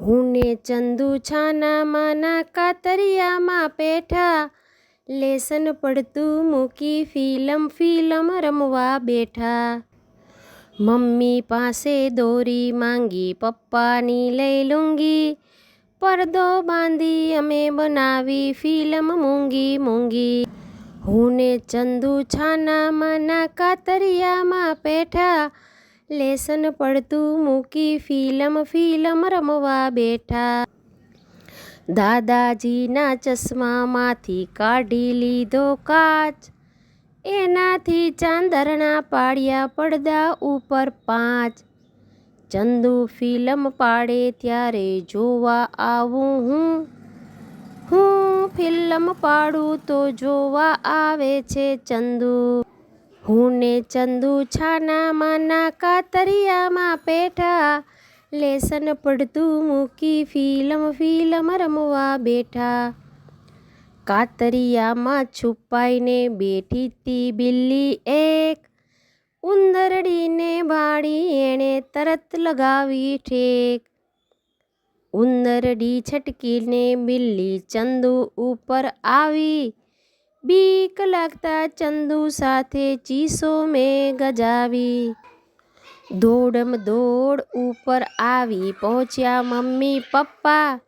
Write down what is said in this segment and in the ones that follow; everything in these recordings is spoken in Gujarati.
હું ચંદુ છાના માના કાતરિયામાં પેઠા લેસન પડતું મૂકી ફિલમ ફિલમ રમવા બેઠા. મમ્મી પાસે દોરી માંગી, પપ્પાની લઈ લુંગી. પડદો બાંધી અમે બનાવી ફિલ્મ મૂંગી મૂંગી. હું ને ચંદુ છાના માના કાતરિયામાં પેઠા લેસન પડતું મૂકી ફિલ્મ ફિલ્મ રમવા બેઠા. દાદાજીના ચશ્મામાંથી કાઢી લીધો કાચ. એનાથી ચાંદરણા પાડ્યા પડદા ઉપર પાંચ. ચંદુ ફિલ્મ પાડે ત્યારે જોવા આવું હું. હું ફિલ્મ પાડું તો જોવા આવે છે ચંદુ. હું ને ચંદુ છાના માના કાતરિયામાં પેઠા લેસન પડતું મૂકી ફિલ્મ ફિલ્મ રમવા બેઠા. કાતરિયામાં છુપાઈને બેઠી તી બિલ્લી એક. ઉંદરડીને ભાળી એણે તરત લગાવી ઠેક. ઉંદરડી છટકીને બિલ્લી ચંદુ ઉપર આવી. બીક લાગતા ચંદુ સાથે ચીસો મેં ગજાવી દોડમ દોડ ઉપર આવી પહોંચ્યા મમ્મી, પપ્પા.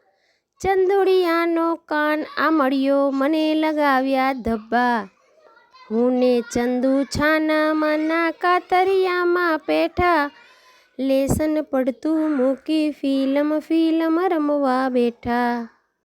ચંદુડિયાનો કાન આમળ્યો મને લગાવ્યા ધબ્બા. હું ને ચંદુ છાનામાં ના કાતરિયામાં બેઠા. લેસન પડતું મૂકી ફિલ્મ ફિલ્મ રમવા બેઠા.